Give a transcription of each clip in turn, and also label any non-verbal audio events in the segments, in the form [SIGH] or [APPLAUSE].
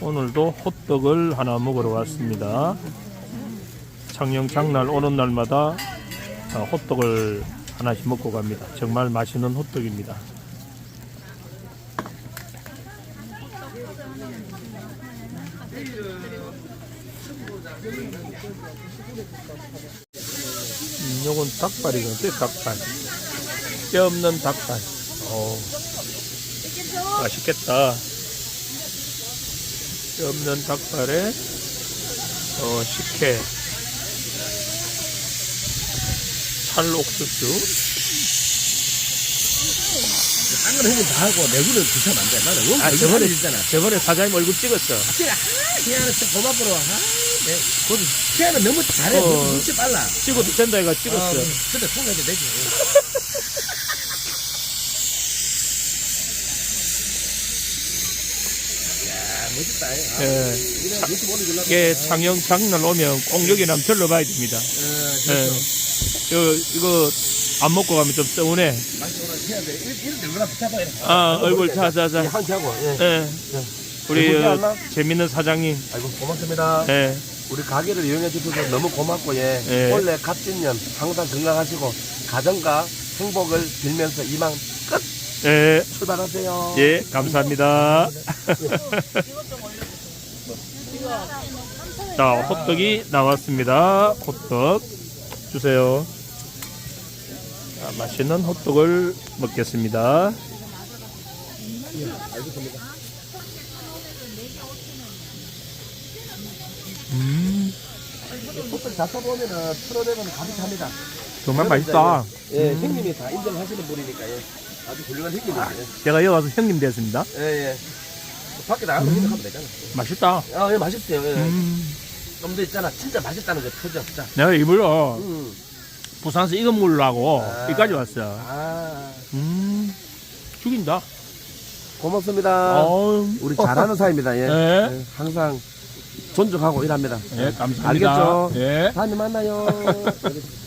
오늘도 호떡을 하나 먹으러 왔습니다. 창녕 장날 오는 날마다 어, 호떡을 하나씩 먹고 갑니다. 정말 맛있는 호떡입니다. 음, 요건 닭발이거든요. 닭발. 뼈 없는 닭발. 어, 맛있겠다. 뼈 없는 닭발에 어, 식혜, 찰옥수수. 딴건 형님 다 하고 내구는 드시면 안 돼. 나는 원 아, 아, 저번에, 있잖아. 저번에 사장님 얼굴 찍었어. 그래, 아, 희한은 진짜 고맙더라. 아, 네. 거기 희한은 너무 잘해. 어. 눈치 빨라. 찍어도 된다 해가 찍었어. 아, 근데 통해도 되지. 멋있다. 아, 예. 줄라. 이게 창녕 장날 오면 꼭 여기 한번 들러봐야 됩니다. 어, 예. 그렇죠. 이거, 이거 안 먹고 가면 좀 서운해. 맛이 오늘 해야 돼. 이런, 이런 데 얼마나 붙잡아야 돼. 아, 얼굴 자 자 자. 한치하고, 예. 예. 우리 어? 재밌는 사장님. 아이고, 고맙습니다. 예. 우리 가게를 이용해 주셔서 너무 고맙고 예. 예. 올해 갑진년 항상 건강하시고 가정과 행복을 빌면서 이만 끝 예. 출발하세요. 예, 감사합니다. [LAUGHS] 자, 호떡이 나왔습니다. 호떡 주세요. 자, 맛있는 호떡을 먹겠습니다. 음, 호떡 잡다 보면은 프로레는 가득합니다. 정말 맛있다. 예, 형님이 다 인정하시는 분이니까 예. 아주 훌륭한 형님이에요. 제가 여기 와서 형님 됐습니다. 예, 예. 밖에 나가서 인정하면 되잖아. 맛있다. 아, 예, 맛있어요. 예. 음, 좀더 있잖아. 진짜 맛있다는 거 표정. 자. 내가 일부러 음. 부산에서 이거 먹으려고 아. 여기까지 왔어. 아, 음, 죽인다. 고맙습니다. 어우. 우리 잘하는 사이입니다. 예. 예. 예, 항상 존중하고 일합니다. 예, 감사합니다. 알겠죠? 예. 다음에 만나요. [LAUGHS]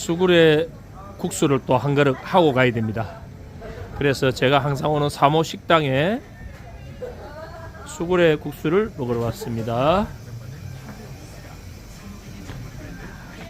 수구레 국수를 또 한 그릇 하고 가야 됩니다. 그래서 제가 항상 오는 사모 식당에 수구레 국수를 먹으러 왔습니다.